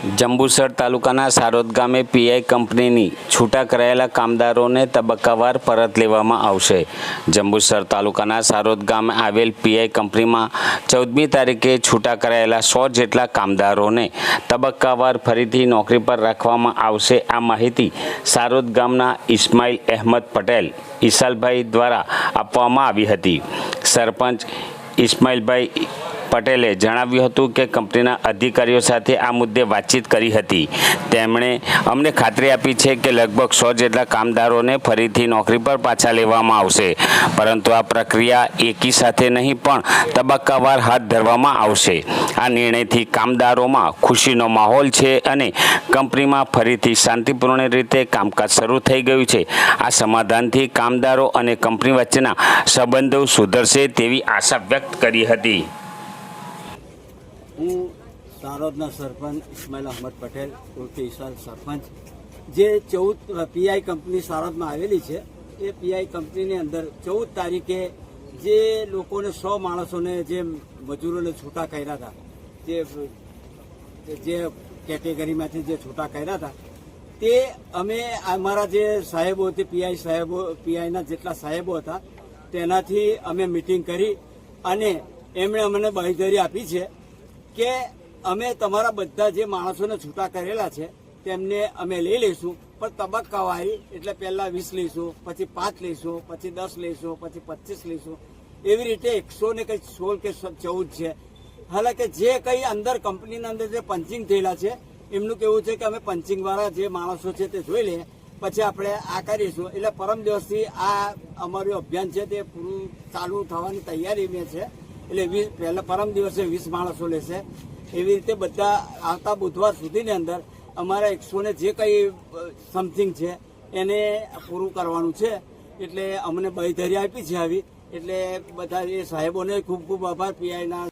જંબુસર તાલુકાના સારોદ ગામે પીઆઈ કંપનીની છૂટા કરાયેલા કામદારોને તબક્કાવાર પરત લેવામાં આવશે. જંબુસર તાલુકાના સારોદ ગામે આવેલ પીઆઈ કંપનીમાં ચૌદમી તારીખે છૂટા કરાયેલા સો જેટલા કામદારોને તબક્કાવાર ફરીથી નોકરી પર રાખવામાં આવશે. આ માહિતી સારોદ ગામના ઇસ્માઇલ અહેમદ પટેલ, ઈશાલભાઈ દ્વારા આપવામાં આવી હતી. સરપંચ ઇસ્માઇલભાઈ પટેલે જણાવ્યું હતું કે કંપનીના અધિકારીઓ સાથે આ મુદ્દે વાતચીત કરી હતી. તેમણે અમને ખાતરી આપી છે કે લગભગ સો જેટલા કામદારોને ફરીથી નોકરી પર પાછા લેવામાં આવશે. પરંતુ આ પ્રક્રિયા એકી સાથે નહીં, પણ તબક્કાવાર હાથ ધરવામાં આવશે. આ નિર્ણયથી કામદારોમાં ખુશીનો માહોલ છે અને કંપનીમાં ફરીથી શાંતિપૂર્ણ રીતે કામકાજ શરૂ થઈ ગયું છે. આ સમાધાનથી કામદારો અને કંપની વચ્ચેના સંબંધો સુધરશે તેવી આશા વ્યક્ત કરી હતી. હું તારોદના સરપંચ ઇસ્માઇલ અહમદ પટેલ, ઉર્ફે ઈશાલ સરપંચ. જે ચૌદ પીઆઈ કંપની સારદમાં આવેલી છે, એ પીઆઈ કંપનીની અંદર ચૌદ તારીખે જે લોકોને, સો માણસોને જે મજૂરોને છૂટા કર્યા હતા, જે જે કેટેગરીમાંથી જે છૂટા કર્યા હતા, તે અમે અમારા જે સાહેબો તે પીઆઈ સાહેબો પીઆઈના જેટલા સાહેબો હતા, તેનાથી અમે મિટિંગ કરી અને એમણે અમને બાંયધરી આપી છે કે અમે તમારા બધા જે માણસોને છૂટા કરેલા છે, તેમને અમે લઈ લઈશું. પણ તબક્કાવારી એટલે પહેલા વીસ લઈશું, પછી પાંચ લઈશું, પછી દસ લઈશું, પછી પચીસ લઈશું. એવી રીતે એકસો ને કંઈક સોળ કે ચૌદ છે. હાલાકે જે કંઈ અંદર કંપનીના અંદર જે પંચિંગ થયેલા છે, એમનું કેવું છે કે અમે પંચિંગવાળા જે માણસો છે તે જોઈ લઈએ. પછી આપણે આ કરીશું. એટલે પરમ દિવસથી આ અમારું અભિયાન છે તે પૂરું ચાલુ થવાની તૈયારી મેં છે. એટલે વીસ, પહેલા પરમ દિવસે વીસ માણસો લેશે. એવી રીતે બધા આવતા બુધવાર સુધીની અંદર અમારા એકસોને જે કંઈ સમથિંગ છે, એને પૂરું કરવાનું છે. એટલે અમને બહીધરી આપી છે આવી. એટલે બધા એ સાહેબોને ખૂબ ખૂબ આભાર, પીઆઈના